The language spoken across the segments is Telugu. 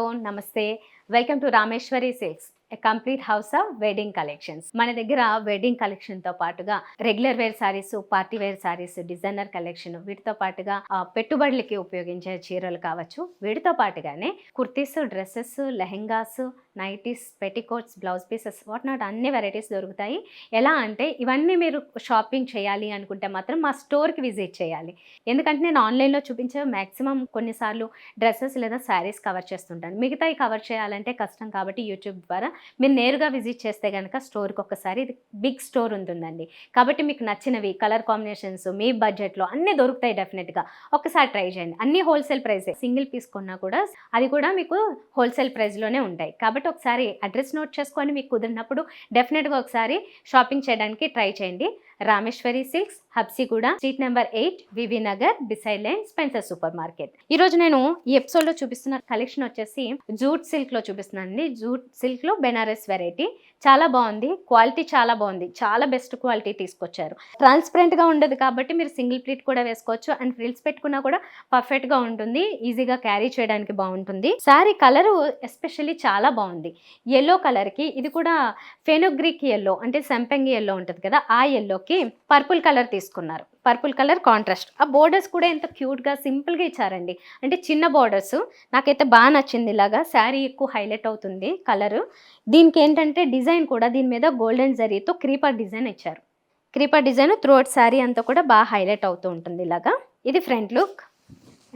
హలో నమస్తే. Welcome to Rameshwari silks a complete house of wedding collections మన దగ్గర వెడ్డింగ్ కలెక్షన్తో పాటుగా regular wear saris party wear saris designer collection వీటితో పాటుగా పెట్టుబడులకి ఉపయోగించే చీరలు కావచ్చు. వీటితో పాటుగానే kurtis dresses lehengas nighties petticoats blouse pieces what not అన్ని వెరైటీస్ దొరుకుతాయి. ఎలా అంటే ఇవన్నీ మీరు షాపింగ్ చేయాలి అనుకుంటే మాత్రం మా స్టోర్కి విజిట్ చేయాలి. ఎందుకంటే నేను ఆన్లైన్లో చూపించే మ్యాక్సిమం కొన్నిసార్లు డ్రెస్సెస్ లేదా శారీస్ కవర్ చేస్తుంటాను. మిగతాయి కవర్ చేయాలంటే కష్టం కాబట్టి యూట్యూబ్ ద్వారా మీరు నేరుగా విజిట్ చేస్తే కనుక స్టోర్కి ఒకసారి ఇది బిగ్ స్టోర్ ఉంటుందండి. కాబట్టి మీకు నచ్చినవి కలర్ కాంబినేషన్స్ మీ బడ్జెట్లో అన్నీ దొరుకుతాయి డెఫినెట్గా. ఒకసారి ట్రై చేయండి. అన్ని హోల్సేల్ ప్రైజే. సింగిల్ పీస్ కొన్నా కూడా అది కూడా మీకు హోల్సేల్ ప్రైస్లోనే ఉంటాయి. కాబట్టి ఒకసారి అడ్రస్ నోట్ చేసుకొని మీకు కుదిరినప్పుడు డెఫినెట్గా ఒకసారి షాపింగ్ చేయడానికి ట్రై చేయండి. Rameshwari silks Habsiguda street number eight V V Nagar beside line Spencer super market. ఈ రోజు నేను ఈ ఎపిసోడ్లో చూపిస్తున్న కలెక్షన్ వచ్చేసి జూట్ సిల్క్లో చూపిస్తున్నాను అండి జూట్ సిల్క్లో బెనారస్ వెరైటీ. చాలా బాగుంది. క్వాలిటీ చాలా బాగుంది. చాలా బెస్ట్ క్వాలిటీ తీసుకొచ్చారు. ట్రాన్స్పరెంట్గా ఉండదు కాబట్టి మీరు సింగిల్ ప్లీట్ కూడా వేసుకోవచ్చు. అండ్ ఫ్రిల్స్ పెట్టుకున్నా కూడా పర్ఫెక్ట్గా ఉంటుంది. ఈజీగా క్యారీ చేయడానికి బాగుంటుంది. సారీ కలర్ ఎస్పెషల్లీ చాలా బాగుంది. ఎల్లో కలర్కి ఇది కూడా ఫెనోగ్రిక్ ఎల్లో అంటే సంపెంగి ఎల్లో ఉంటుంది కదా ఆ ఎల్లోకి పర్పుల్ కలర్ తీసుకున్నారు. పర్పుల్ కలర్ కాంట్రాస్ట్ ఆ బోర్డర్స్ కూడా ఎంత క్యూట్గా సింపుల్గా ఇచ్చారండి. అంటే చిన్న బోర్డర్స్ నాకైతే బాగా నచ్చింది ఇలాగా. శారీ ఎక్కువ హైలైట్ అవుతుంది కలర్ దీనికి ఏంటంటే డిజైన్ కూడా దీని మీద గోల్డెన్ జరీతో క్రీపర్ డిజైన్ ఇచ్చారు. క్రీపర్ డిజైన్ త్రోట్ శారీ అంతా కూడా బాగా హైలైట్ అవుతూ ఉంటుంది ఇలాగా. ఇది ఫ్రంట్ లుక్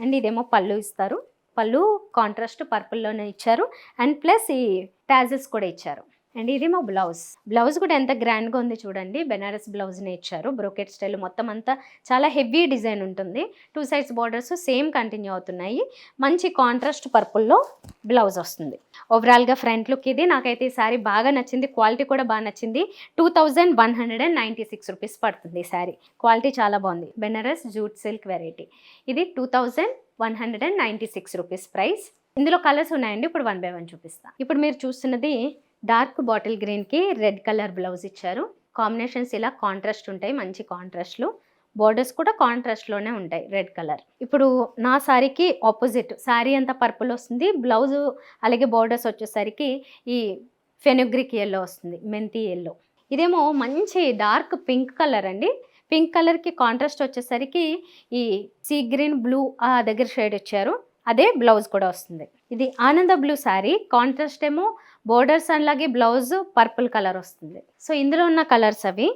అండ్ ఇదేమో పళ్ళు ఇస్తారు. పళ్ళు కాంట్రాస్ట్ పర్పుల్లోనే ఇచ్చారు. అండ్ ప్లస్ ఈ టాజెస్ కూడా ఇచ్చారు. అండ్ ఇది మా బ్లౌజ్. బ్లౌజ్ కూడా ఎంత గ్రాండ్గా ఉంది చూడండి. బెనారస్ బ్లౌజ్ని ఇచ్చారు బ్రోకెట్ స్టైల్ మొత్తం అంతా చాలా హెవీ డిజైన్ ఉంటుంది. Two sides borders same continue అవుతున్నాయి. మంచి కాంట్రాస్ట్ పర్పుల్లో బ్లౌజ్ వస్తుంది. ఓవరాల్గా ఫ్రంట్ లుక్ ఇది. నాకైతే ఈ సారీ బాగా నచ్చింది. క్వాలిటీ కూడా బాగా నచ్చింది. Two thousand one hundred and ninety six rupees పడుతుంది ఈ సారీ. క్వాలిటీ చాలా బాగుంది. Banaras jute silk variety. ఇది two thousand one hundred and ninety six rupees price. ఇందులో కలర్స్ ఉన్నాయండి. ఇప్పుడు వన్ బై వన్ చూపిస్తాను ఇప్పుడు మీరు చూస్తున్నది డార్క్ బాటిల్ గ్రీన్కి రెడ్ కలర్ బ్లౌజ్ ఇచ్చారు. కాంబినేషన్స్ ఇలా కాంట్రాస్ట్ ఉంటాయి మంచి కాంట్రాస్ట్లు. బోర్డర్స్ కూడా కాంట్రాస్ట్లోనే ఉంటాయి రెడ్ కలర్. ఇప్పుడు నా శారీకి ఆపోజిట్ శారీ అంతా పర్పుల్ వస్తుంది బ్లౌజ్ అలాగే బోర్డర్స్ వచ్చేసరికి ఈ ఫెనుగ్రిక్ ఎల్లో వస్తుంది మెంతి ఎల్లో ఇదేమో మంచి డార్క్ పింక్ కలర్ అండి. పింక్ కలర్కి కాంట్రాస్ట్ వచ్చేసరికి ఈ సీ గ్రీన్ బ్లూ ఆ దగ్గర షేడ్ ఇచ్చారు అదే బ్లౌజ్ కూడా వస్తుంది. ఇది ఆనంద బ్లూ శారీ. కాంట్రాస్ట్ ఏమో బోర్డర్స్ అలాగే బ్లౌజ్ పర్పుల్ కలర్ వస్తుంది. సో ఇందులో ఉన్న కలర్స్ అవి.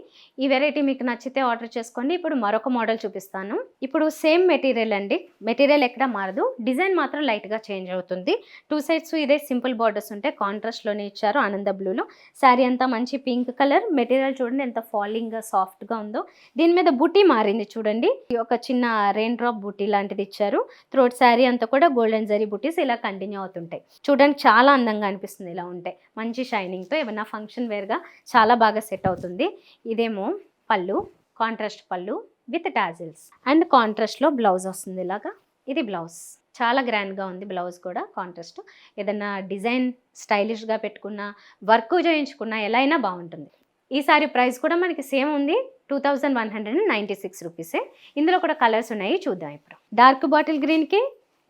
ఈ వెరైటీ మీకు నచ్చితే ఆర్డర్ చేసుకోండి. ఇప్పుడు మరొక మోడల్ చూపిస్తాను. ఇప్పుడు సేమ్ మెటీరియల్ అండి. మెటీరియల్ ఎక్కడ మారదు. డిజైన్ మాత్రం లైట్గా చేంజ్ అవుతుంది. టూ సైడ్స్ ఇదే సింపుల్ బార్డర్స్ ఉంటే కాంట్రాస్ట్లోనే ఇచ్చారు ఆనంద బ్లూలో. శారీ అంతా మంచి పింక్ కలర్. మెటీరియల్ చూడండి ఎంత ఫాలింగ్ సాఫ్ట్గా ఉందో. దీని మీద బుటీ మారింది చూడండి. ఒక చిన్న రెయిన్ డ్రాప్ బుటీ లాంటిది ఇచ్చారు. త్రోట్ శారీ అంతా కూడా గోల్డెన్ జరీ బుటీస్ ఇలా కంటిన్యూ అవుతుంటాయి. చూడడానికి చాలా అందంగా అనిపిస్తుంది ఇలా ఉంటే. మంచి షైనింగ్తో ఏమైనా ఫంక్షన్ వేర్గా చాలా బాగా సెట్ అవుతుంది. ఇదేమో పళ్ళు కాంట్రాస్ట్ పళ్ళు విత్ టాజిల్స్. అండ్ కాంట్రాస్ట్లో బ్లౌజ్ వస్తుంది ఇలాగా. ఇది బ్లౌజ్. చాలా గ్రాండ్గా ఉంది బ్లౌజ్ కూడా కాంట్రాస్ట్. ఏదన్నా డిజైన్ స్టైలిష్గా పెట్టుకున్నా వర్క్ చేయించుకున్నా ఎలా అయినా బాగుంటుంది. ఈ సారీ ప్రైస్ కూడా మనకి సేమ్ ఉంది two thousand one hundred and ninety six రూపీసే. ఇందులో కూడా కలర్స్ ఉన్నాయి చూద్దాం ఇప్పుడు. డార్క్ బాటిల్ గ్రీన్కి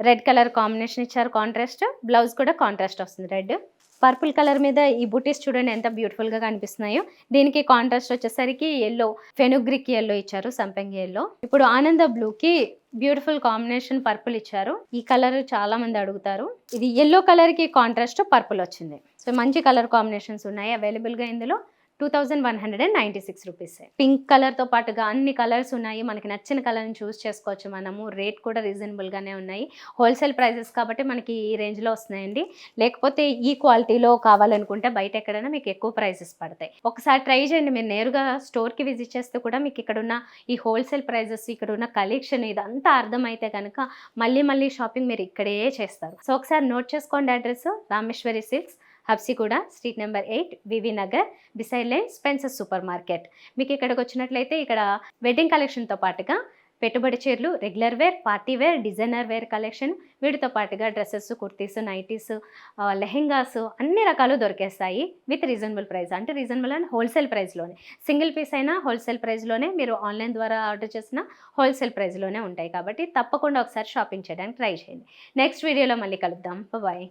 రెడ్ కలర్ కాంబినేషన్ ఇచ్చారు. కాంట్రాస్ట్ బ్లౌజ్ కూడా కాంట్రాస్ట్ వస్తుంది. రెడ్ పర్పుల్ కలర్ మీద ఈ బుటీస్ చూడండి ఎంత బ్యూటిఫుల్గా కనిపిస్తున్నాయో. దీనికి కాంట్రాస్ట్ వచ్చేసరికి ఎల్లో ఫెనుగ్రిక్ ఎల్లో ఇచ్చారు సంపంగి ఎల్లో ఇప్పుడు ఆనంద బ్లూకి బ్యూటిఫుల్ కాంబినేషన్ పర్పుల్ ఇచ్చారు. ఈ కలర్ చాలా మంది అడుగుతారు. ఇది ఎల్లో కలర్కి కాంట్రాస్ట్ పర్పుల్ వచ్చింది. సో మంచి కలర్ కాంబినేషన్స్ ఉన్నాయి. అవైలబుల్గా ఇందులో. Two thousand one hundred and ninety six rupees pink కలర్తో పాటుగా అన్ని కలర్స్ ఉన్నాయి. మనకి నచ్చిన కలర్ని చూస్ చేసుకోవచ్చు మనము. రేట్ కూడా రీజనబుల్గానే ఉన్నాయి. హోల్సేల్ ప్రైసెస్ కాబట్టి మనకి ఈ రేంజ్లో వస్తున్నాయండి. లేకపోతే ఈ క్వాలిటీలో కావాలనుకుంటే బయట ఎక్కడైనా మీకు ఎక్కువ ప్రైజెస్ పడతాయి. ఒకసారి ట్రై చేయండి. మీరు నేరుగా స్టోర్కి విజిట్ చేస్తే కూడా మీకు ఇక్కడ ఉన్న ఈ హోల్సేల్ ప్రైజెస్ ఇక్కడ ఉన్న కలెక్షన్ ఇదంతా అర్థమైతే కనుక మళ్ళీ మళ్ళీ షాపింగ్ మీరు ఇక్కడే చేస్తారు. సో ఒకసారి నోట్ చేసుకోండి address. Rameshwari silks Habsiguda street number eight V V Nagar beside line Spencer super market. మీకు ఇక్కడికి వచ్చినట్లయితే ఇక్కడ వెడ్డింగ్ కలెక్షన్తో పాటుగా పెట్టుబడి చీరలు regular wear party wear designer wear collection వీటితో పాటుగా డ్రెస్సెస్ కుర్తీస్ నైటీస్ లెహెంగాస్ అన్ని రకాలు దొరికేస్తాయి విత్ రీజనబుల్ ప్రైస్. అంటే రీజనబుల్ అండ్ హోల్సేల్ ప్రైస్లోనే. సింగిల్ పీస్ అయినా హోల్సేల్ ప్రైస్లోనే మీరు ఆన్లైన్ ద్వారా ఆర్డర్ చేసిన హోల్సేల్ ప్రైస్లోనే ఉంటాయి. కాబట్టి తప్పకుండా ఒకసారి షాపింగ్ చేయడానికి ట్రై చేయండి. నెక్స్ట్ వీడియోలో మళ్ళీ కలుద్దాం. బాయ్